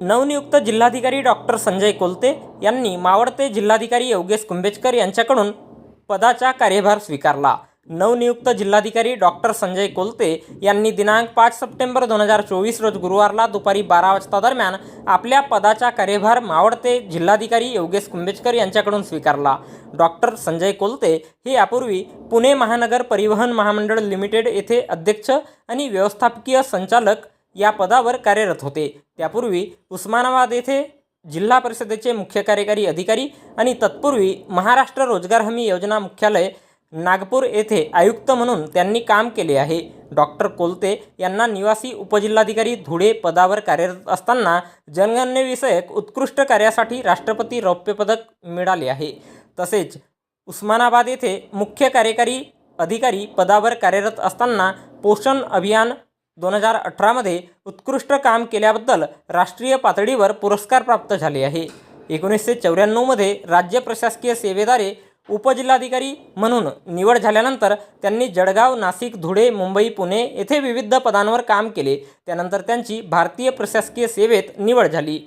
नवनियुक्त जिल्हाधिकारी डॉक्टर संजय कोलते यांनी मावळते जिल्हाधिकारी योगेश कुंभेजकर यांच्याकडून पदाचा कार्यभार स्वीकारला. नवनियुक्त जिल्हाधिकारी डॉक्टर संजय कोलते यांनी दिनांक पाच सप्टेंबर दोन हजार चोवीस रोज गुरुवारला दुपारी बारा वाजता दरम्यान आपल्या पदाचा कार्यभार मावळते जिल्हाधिकारी योगेश कुंभेजकर यांच्याकडून स्वीकारला. डॉक्टर संजय कोलते हे यापूर्वी पुणे महानगर परिवहन महामंडळ लिमिटेड येथे अध्यक्ष आणि व्यवस्थापकीय संचालक या पदावर कार्यरत होते. त्यापूर्वी उस्मानाबाद येथे जिल्हा परिषदेचे मुख्य कार्यकारी अधिकारी आणि तत्पूर्वी महाराष्ट्र रोजगार हमी योजना मुख्यालय नागपूर येथे आयुक्त म्हणून त्यांनी काम केले आहे. डॉक्टर कोलते यांना निवासी उपजिल्हाधिकारी धुळे पदावर कार्यरत असताना जनगणनेविषयक उत्कृष्ट कार्यासाठी राष्ट्रपती रौप्य पदक मिळाले आहे. तसेच उस्मानाबाद येथे मुख्य कार्यकारी अधिकारी पदावर कार्यरत असताना पोषण अभियान दोन हजार अठरामध्ये उत्कृष्ट काम केल्याबद्दल राष्ट्रीय पातळीवर पुरस्कार प्राप्त झाले आहे. एकोणीसशे चौऱ्याण्णवमध्ये राज्य प्रशासकीय सेवेद्वारे उपजिल्हाधिकारी म्हणून निवड झाल्यानंतर त्यांनी जळगाव नाशिक धुळे मुंबई पुणे येथे विविध पदांवर काम केले. त्यानंतर त्यांची भारतीय प्रशासकीय सेवेत निवड झाली.